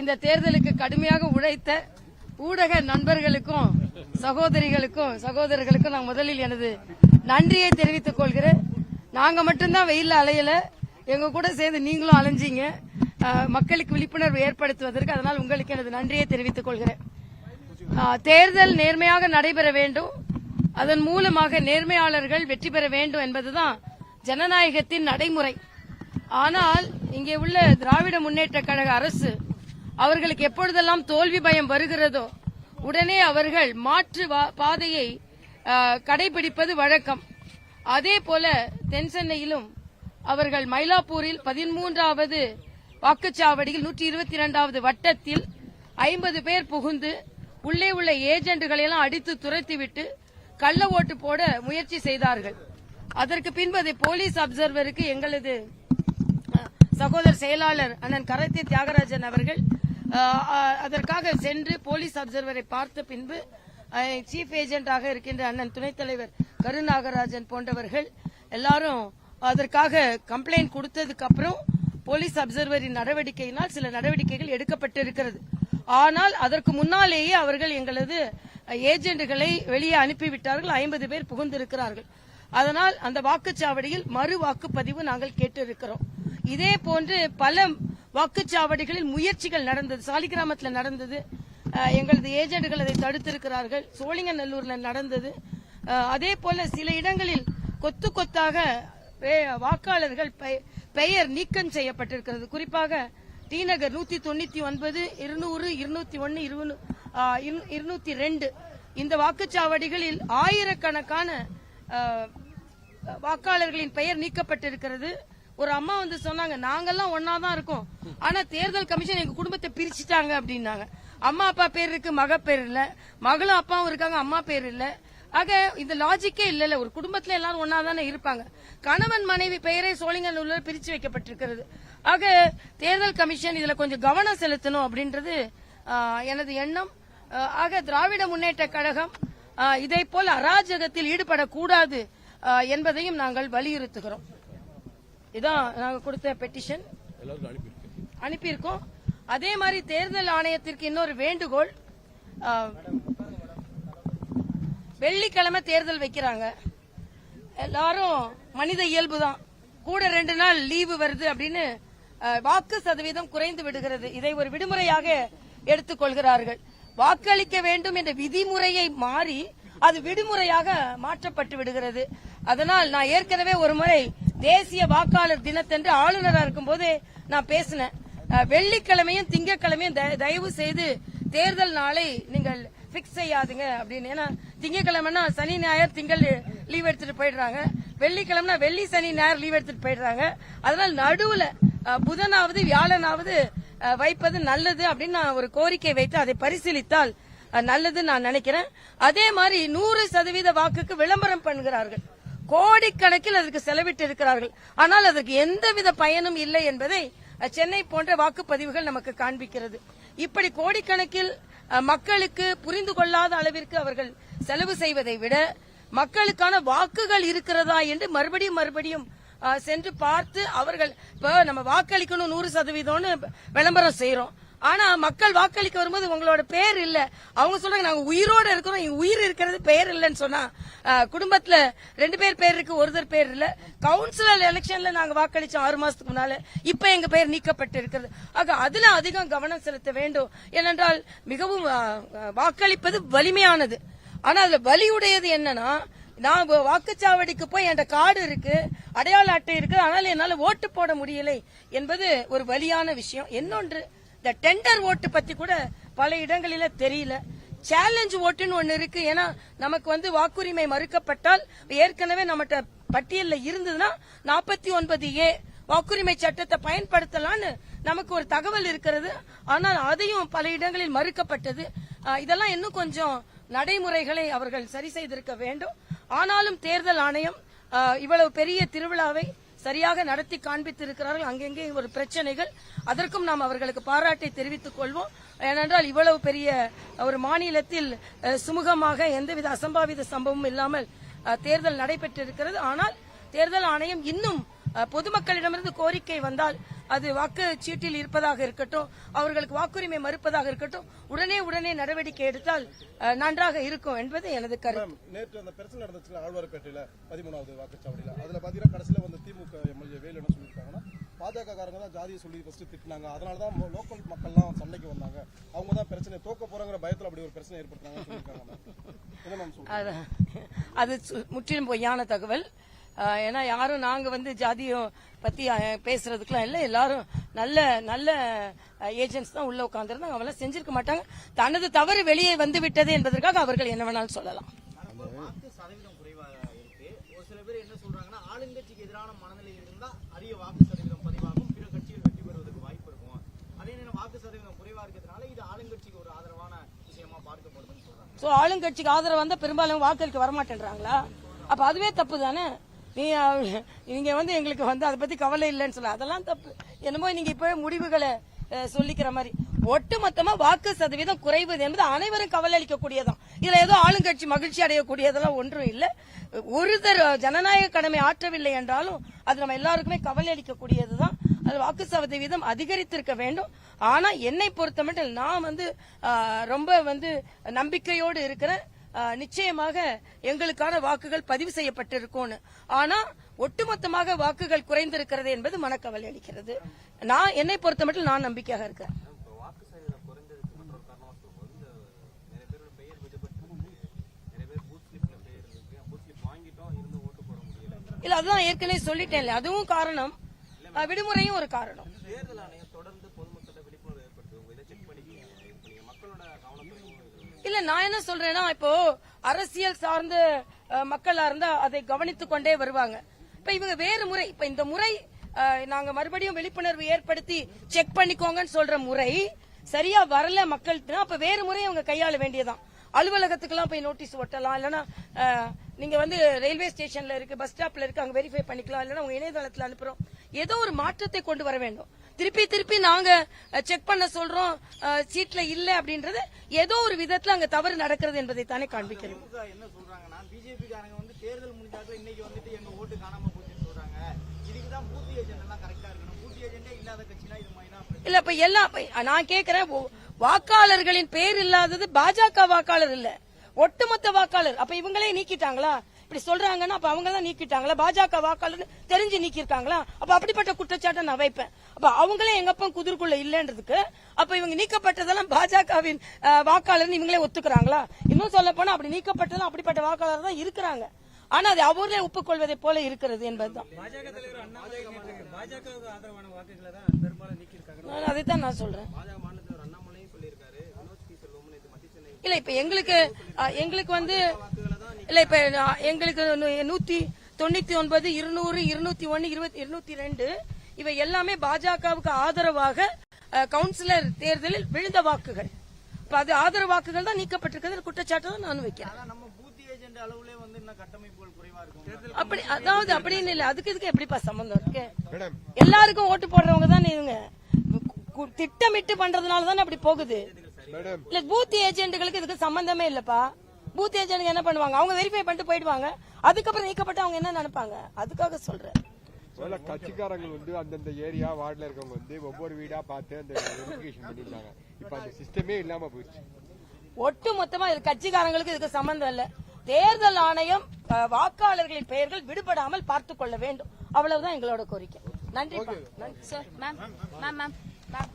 இந்த தேர்தலுக்கு கடுமையாக உழைத்த ஊடக நண்பர்களுக்கும் சகோதரிகளுக்கும் சகோதரர்களுக்கும் நான் முதலில் எனது நன்றியை தெரிவித்துக் கொள்கிறேன். நாங்க மட்டும்தான் வெயில்ல அலையல. எங்க கூட சேர்ந்து நீங்களும் அலைஞ்சீங்க. மக்களுக்கு விழிப்புணர்வு ஏற்படுத்துவதற்கு அதனால் உங்களுக்கு எனது நன்றியை தெரிவித்துக் கொள்கிறேன். தேர்தல் நேர்மையாக நடைபெற வேண்டும். அதன் மூலமாக நேர்மையாளர்கள் வெற்றி பெற வேண்டும் என்பதுதான் ஜனநாயகத்தின் நடைமுறை. ஆனால் இங்கே உள்ள திராவிட முன்னேற்ற கழக அரசு அவர்களுக்கு எப்பொழுதெல்லாம் தோல்வி பயம் வருகிறதோ உடனே அவர்கள் மாற்று வா- பாதையை கடைபிடிப்பது வழக்கம். அதே போல தென் சென்னையிலும் அவர்கள் மயிலாப்பூரில் பதிமூன்றாவது வாக்குச்சாவடியில் நூற்றி இருபத்தி இரண்டாவது வட்டத்தில் ஐம்பது பேர் புகுந்து உள்ளே உள்ள ஏஜென்ட்டுகளை எல்லாம் அடித்து துரத்திவிட்டு கள்ள ஓட்டு போட முயற்சி செய்தார்கள். அதற்கு பின்பு அதை போலீஸ் அப்சர்வருக்கு எங்களது சகோதர செயலாளர் அண்ணன் கரத்தி தியாகராஜன் அவர்கள் அதற்காக சென்று போலீஸ் அப்சர்வரை பார்த்த பின்பு சீஃப் ஏஜென்டாக இருக்கின்ற அண்ணன் துணைத் தலைவர் கருநாகராஜன் போன்றவர்கள் எல்லாரும் அதற்காக கம்ப்ளைண்ட் கொடுத்ததுக்கு அப்புறம் போலீஸ் அப்சர்வரின் நடவடிக்கையினால் சில நடவடிக்கைகள் எடுக்கப்பட்டிருக்கிறது. ஆனால் அதற்கு முன்னாலேயே அவர்கள் எங்களது அஹ், ஏஜென்ட்டுகளை வெளியே அனுப்பிவிட்டார்கள். ஐம்பது பேர் புகுந்திருக்கிறார்கள். அதனால் அந்த வாக்குச்சாவடியில் மறு வாக்குப்பதிவு நாங்கள் கேட்டிருக்கிறோம். இதே போன்று பல வாக்குச்சாவடிகளில் முயற்சிகள் நடந்தது. சாலிகிராமத்தில் நடந்தது. எங்களது ஏஜென்ட்கள் அதை தடுத்திருக்கிறார்கள். சோழிங்கநல்லூர்ல நடந்தது. அதே போல சில இடங்களில் கொத்து கொத்தாக வாக்காளர்கள் பெ- பெயர் நீக்கம் செய்யப்பட்டிருக்கிறது. குறிப்பாக டி நகர் நூத்தி தொண்ணூத்தி ஒன்பது இருநூறு இருநூத்தி ஒன்னு இருநூத்தி ரெண்டு. இந்த வாக்குச்சாவடிகளில் ஆயிரக்கணக்கான வாக்காளர்களின் பெயர் நீக்கப்பட்டிருக்கிறது. ஒரு அம்மா வந்து சொன்னாங்க நாங்கெல்லாம் ஒன்னா தான் இருக்கோம். ஆனா தேர்தல் கமிஷன் எங்க குடும்பத்தை பிரிச்சுட்டாங்க அப்படின்னாங்க. அம்மா அப்பா பேர் இருக்கு மக பேர் இல்ல. மகளும் அப்பாவும் இருக்காங்க அம்மா பேர் இல்ல. ஆக இந்த லாஜிக்கே இல்ல ஒரு குடும்பத்துல எல்லாரும் ஒன்னா தானே இருப்பாங்க. கணவன் மனைவி பெயரே சோழிங்கநல்லூர்ல பிரிச்சு வைக்கப்பட்டிருக்கிறது. ஆக தேர்தல் கமிஷன் இதுல கொஞ்சம் கவனம் செலுத்தணும் அப்படின்றது எனது எண்ணம். ஆக திராவிட முன்னேற்ற கழகம் ஆஹ், இதை அராஜகத்தில் ஈடுபடக்கூடாது என்பதையும் நாங்கள் வலியுறுத்துகிறோம். இதான் நாங்க கொடுத்த பெட்டிஷன் அனுப்பியிருக்கோம். அதே மாதிரி தேர்தல் ஆணையத்திற்கு இன்னொரு வேண்டுகோள் வெள்ளிக்கிழமை தேர்தல் வைக்கிறாங்க. எல்லாரும் மனித இயல்பு தான். கூட ரெண்டு நாள் லீவு வருது அப்படின்னு வாக்கு சதவீதம் குறைந்து விடுகிறது. இதை ஒரு விடுமுறையாக எடுத்துக்கொள்கிறார்கள் வாக்களிக்க வேண்டும் என்ற விதிமுறையை மாறி அது விடுமுறையாக மாற்றப்பட்டு விடுகிறது. அதனால் நான் ஏற்கனவே ஒரு முறை தேசிய வாக்காளர் தினத்தன்று ஆளுநரா இருக்கும்போது நான் பேசினேன். வெள்ளிக்கிழமையும் திங்கட்கிழமையும் தயவு செய்து தேர்தல் நாளை நீங்கள் பிக்ஸ் செய்யாதுங்க அப்படின்னு. ஏன்னா திங்கக்கிழமைனா சனி ஞாயிறு திங்கள் லீவ் எடுத்துட்டு போயிடுறாங்க. வெள்ளிக்கிழமைனா வெள்ளி சனி ஞாயிறு லீவ் எடுத்துட்டு போயிடுறாங்க. அதனால நடுவுல புதனாவது வியாழனாவது வைப்பது நல்லது அப்படின்னு நான் ஒரு கோரிக்கை வைத்து அதை பரிசீலித்தால் நல்லதுன்னு நான் நினைக்கிறேன். அதே மாதிரி நூறு சதவீத வாக்குக்கு விளம்பரம் பண்ணுகிறார்கள். கோடிக்கணக்கில் அதற்கு செலவிட்டு இருக்கிறார்கள் ஆனால் அதற்கு எந்தவித பயனும் இல்லை என்பதை சென்னை போன்ற வாக்குப்பதிவுகள் நமக்கு காண்பிக்கிறது. இப்படி கோடிக்கணக்கில் மக்களுக்கு புரிந்து கொள்ளாத அளவிற்கு அவர்கள் செலவு செய்வதை விட மக்களுக்கான வாக்குகள் இருக்கிறதா என்று மறுபடியும் மறுபடியும் சென்று பார்த்து அவர்கள் இப்ப நம்ம வாக்களிக்கணும் நூறு சதவீதம்னு விளம்பரம் செய்யறோம் ஆனா மக்கள் வாக்களிக்க வரும்போது உங்களோட பேர் இல்ல. அவங்க சொல்றாங்க நாங்க உயிரோட இருக்கிறோம். உயிர் இருக்கிறது பேர் இல்லைன்னு சொன்னா குடும்பத்துல ரெண்டு பேர் பேர் இருக்கு ஒருத்தர் பேர் இல்ல. கவுன்சிலர் எலெக்ஷன்ல நாங்க வாக்களிச்சோம் ஆறு மாசத்துக்கு முன்னால. இப்ப எங்க பேர் நீக்கப்பட்டு இருக்கிறது. ஆக அதுல அதிகம் கவனம் செலுத்த வேண்டும். ஏனென்றால் மிகவும் வாக்களிப்பது வலிமையானது. ஆனா அதுல வலியுடையது என்னன்னா நான் வாக்குச்சாவடிக்கு போய் என் கார்டு இருக்கு அடையாள அட்டை இருக்கு ஆனால் என்னால ஓட்டு போட முடியலை என்பது ஒரு வலியான விஷயம். இன்னொன்று இந்த டெண்டர் ஓட்டு பத்தி கூட பல இடங்களில தெரியல. சேலஞ்ச் ஓட்டுன்னு ஒண்ணு இருக்கு. ஏன்னா நமக்கு வந்து வாக்குரிமை மறுக்கப்பட்டால் ஏற்கனவே நம்மகிட்ட பட்டியல்ல இருந்ததுன்னா நாற்பத்தி ஒன்பது ஏ வாக்குரிமை சட்டத்தை பயன்படுத்தலாம்னு நமக்கு ஒரு தகவல் இருக்கிறது. ஆனால் அதையும் பல இடங்களில் மறுக்கப்பட்டது. இதெல்லாம் இன்னும் கொஞ்சம் நடைமுறைகளை அவர்கள் சரி செய்திருக்க வேண்டும். ஆனாலும் தேர்தல் ஆணையம் இவ்வளவு பெரிய திருவிழாவை சரியாக நடத்தி காண்பித்திருக்கிறார்கள். அங்கெங்கே ஒரு பிரச்சனைகள். அதற்கும் நாம் அவர்களுக்கு பாராட்டை தெரிவித்துக் கொள்வோம். ஏனென்றால் இவ்வளவு பெரிய ஒரு மாநிலத்தில் சுமூகமாக எந்தவித அசம்பாவித சம்பவமும் இல்லாமல் தேர்தல் நடைபெற்றிருக்கிறது. ஆனால் தேர்தல் ஆணையம் இன்னும் பொதுமக்களிடமிருந்து கோரிக்கை வந்தால் அது வாக்கு சீட்டில் இருப்பதாக இருக்கட்டும் அவர்களுக்கு வாக்குரிமை மறுப்பதாக இருக்கட்டும் உடனே உடனே நடவடிக்கை எடுத்தால் நன்றாக இருக்கும் என்பது எனது கருத்து. நேற்று அந்த பிரச்சனை நடந்துச்சுல ஆழ்வார்பேட்டையில பதிமூணாவது வாக்குச்சாவடியில. அதுல பாத்தீங்கன்னா கடைசியில வந்து திமுக எம்எல்ஏ வேலு என்ன சொல்லியிருக்காங்கன்னா பாஜக காரங்க தான் ஜாதியை சொல்லி ஃபர்ஸ்ட் திட்டினாங்க. அதனால தான் மோ- லோக்கல் மக்கள்லாம் சண்டைக்கு வந்தாங்க. அவங்க தான் பிரச்சனை தோக்க போறாங்கிற பயத்துல அப்படி ஒரு பிரச்சனை சொல்றீங்க? அது முற்றிலும் பொய்யான தகவல். ஏன்னா யாரும் நாங்க வந்து ஜாதியம் பத்தி பேசுறதுக்குலாம் இல்லை. எல்லாரும் நல்ல நல்ல ஏஜென்ட்ஸ் தான் உள்ள உட்காந்துருந்தாங்க அவெல்லாம் செஞ்சிருக்க மாட்டாங்க. தனது தவறு வெளியே வந்து விட்டது என்பதற்காக அவர்கள் என்ன வேணாலும் சொல்லலாம். ஆனா வாக்கு சதவீதம் குறைவா இருக்கு. ஒரு சில பேர் என்ன சொல்றாங்கன்னா ஆளுங்கட்சிக்கு எதிரான மனநிலை இருந்தா அதிக வாக்கு சதவீதம் பதிவாகும். பிற கட்சிகள் வெற்றி பெறுவதற்கு வாய்ப்பு இருக்கும். அதே நேரம் வாக்கு சதவீதம் குறைவா இருக்கிறதுனால இது ஆளுங்கட்சிக்கு ஒரு ஆதரவான விஷயமா பார்க்கப்படுதுன்னு சொல்றாங்க. சோ ஆளுங்கட்சிக்கு ஆதரவு வந்தா பெரும்பாலும் வாக்களிக்க வரமாட்டேன்றாங்களா? அப்ப அதுவே தப்பு தானே நீ நீங்க வந்து எங்களுக்கு வந்து அதை பத்தி கவலை இல்லைன்னு சொல்ல அதெல்லாம் தப்பு. என்னமோ நீங்க இப்பவே முடிவுகளை சொல்லிக்கிற மாதிரி. ஒட்டுமொத்தமா வாக்கு சதவீதம் குறைவது என்பது அனைவரும் கவலை அளிக்கக்கூடியதான் இதுல ஏதோ ஆளுங்கட்சி மகிழ்ச்சி அடையக்கூடியதெல்லாம் ஒன்றும் இல்லை. தர ஜனநாயக கடமை ஆற்றவில்லை என்றாலும் அது நம்ம எல்லாருக்குமே கவலை அளிக்கக்கூடியதுதான். அது வாக்கு சதவீதம் அதிகரித்திருக்க வேண்டும். ஆனா என்னை பொறுத்தமட்டில் நான் வந்து ரொம்ப வந்து நம்பிக்கையோடு இருக்கிறேன். நிச்சயமாக எங்களுக்கான வாக்குகள் பதிவு செய்யப்பட்டிருக்கும்னு. ஆனா ஒட்டுமொத்தமாக வாக்குகள் குறைந்திருக்கிறது என்பது மனக்கவலை அளிக்கிறது. நான் என்னை பொறுத்த மட்டும் நான் நம்பிக்கையாக இருக்கேன். இல்ல அதுதான் ஏற்கனவே சொல்லிட்டேன் அதுவும் காரணம். விடுமுறையும் ஒரு காரணம். தேர்தல் ஆணையம் தொடர்ந்து பொதுமக்கள விழிப்புணர்வு ஏற்படுத்துது உங்க இதை செக் பண்ணிக்கீங்க இது பண்ணீங்க மக்களோட கவனத்தையும் இது இல்ல நான் என்ன சொல்றேன்னா இப்போ அரசியல் சார்ந்த மக்களா இருந்தா அதை கவனித்துக் கொண்டே வருவாங்க. இப்ப இவங்க வேறு முறை இப்ப இந்த முறை நாங்க மறுபடியும் விழிப்புணர்வு ஏற்படுத்தி செக் பண்ணிக்கோங்கன்னு சொல்ற முறை சரியா வரல மக்கள்கிட்ட அப்ப வேறு முறை அவங்க கையாள வேண்டியதான் அலுவலகத்துக்கெல்லாம் போய் நோட்டீஸ் ஒட்டலாம் இல்லைன்னா நீங்க வந்து ரயில்வே ஸ்டேஷன்ல இருக்கு பஸ் ஸ்டாப்ல இருக்கு அங்க வெரிஃபை பண்ணிக்கலாம் இல்லைன்னா உங்க இணையதளத்துல அனுப்புறோம். ஏதோ ஒரு மாற்றத்தை கொண்டு வர வேண்டும். திருப்பி திருப்பி நாங்க செக் பண்ண சொல்றோம். சீட்ல இல்ல அப்படின்றது ஏதோ ஒரு விதத்துல அங்க தவறு நடக்கிறது என்பதை தானே காண்பிக்கிறது. என்ன சொல்றாங்கன்னா பிஜேபி காரங்க வந்து தேர்தல் முடிஞ்சாக்க இன்னைக்கு வந்துட்டு எங்க ஓட்டு காணாம போச்சுன்னு சொல்றாங்க. இதுக்கு தான் பூத் ஏஜென்ட் எல்லாம் கரெக்டா இருக்கணும். பூத் ஏஜென்டே இல்லாத கட்சினா இது மாதிரி. இல்ல இப்ப எல்லாம் நான் கேக்குறேன் வாக்காளர்களின் பேர் இல்லாதது பாஜக வாக்காளர் இல்ல. ஒட்டுமொத்த வாக்காளர். அப்ப இவங்களே நீக்கிட்டாங்களா? இப்படி சொல்றாங்கன்னா அப்ப அவங்க தான் நீக்கிட்டாங்களா? பாஜக வாக்காளர் தெரிஞ்சு நீக்கிருக்காங்களா அப்ப அப்படிப்பட்ட குற்றச்சாட்டை நான் வைப்பேன். அப்ப அவங்களே எங்கப்பம் குதிர்க்குள்ள இல்லன்றதுக்கு அப்ப இவங்க நீக்கப்பட்டதெல்லாம் பாஜகவின் வாக்காளர் இவங்களே ஒத்துக்கிறாங்களா? இன்னும் சொல்ல போனா அப்படி நீக்கப்பட்டதெல்லாம் அப்படிப்பட்ட வாக்காளர் தான் இருக்கிறாங்க. ஆனா அது அவர்களே ஒப்புக்கொள்வதை போல இருக்கிறது என்பதுதான். அதைத்தான் நான் சொல்றேன். இல்ல இப்ப எங்களுக்கு எங்களுக்கு வந்து இல்ல இப்ப எங்களுக்கு நூத்தி தொண்ணூத்தி ஒன்பது இருநூறு இருநூத்தி ஒன்னு இருபத்தி இருநூத்தி ரெண்டு. இவை எல்லாமே பாஜகவுக்கு ஆதரவாக கவுன்சிலர் தேர்தலில் விழுந்த வாக்குகள். இப்ப அது ஆதரவு வாக்குகள் தான் நீக்கப்பட்டிருக்கிறது. குற்றச்சாட்டு தான் நான் வைக்கிறேன். அப்படி அதாவது அப்படின்னு இல்ல. அதுக்கு இதுக்கு எப்படிப்பா சம்பந்தம் இருக்கு? எல்லாருக்கும் ஓட்டு போடுறவங்க தானே இவங்க? திட்டமிட்டு பண்றதுனால தானே அப்படி போகுது? இல்ல பூத் ஏஜென்ட்களுக்கு இதுக்கு சம்பந்தமே இல்லப்பா. பூத் ஏஜென்ட் என்ன பண்ணுவாங்க? அவங்க வெரிஃபை பண்ணிட்டு போயிடுவாங்க. அதுக்கப்புறம் நீக்கப்பட்டு அவங்க என்ன நினைப்பாங்க? அதுக்காக சொல்றேன். முதல்ல கட்சிக்காரங்க வந்து அந்தந்த ஏரியா வார்டுல இருக்கவங்க வந்து ஒவ்வொரு வீடா பார்த்து அந்த வெரிஃபிகேஷன் பண்ணிருந்தாங்க இப்ப அந்த சிஸ்டமே இல்லாம போயிடுச்சு. ஒட்டு மொத்தமா இது கட்சிக்காரங்களுக்கு இதுக்கு சம்பந்தம் இல்ல. தேர்தல் ஆணையம் வாக்காளர்களின் பெயர்கள் விடுபடாமல் பார்த்துக் கொள்ள வேண்டும். அவ்வளவுதான் எங்களோட கோரிக்கை. நன்றி நன்றி sir ma'am ma'am ma'am ma'am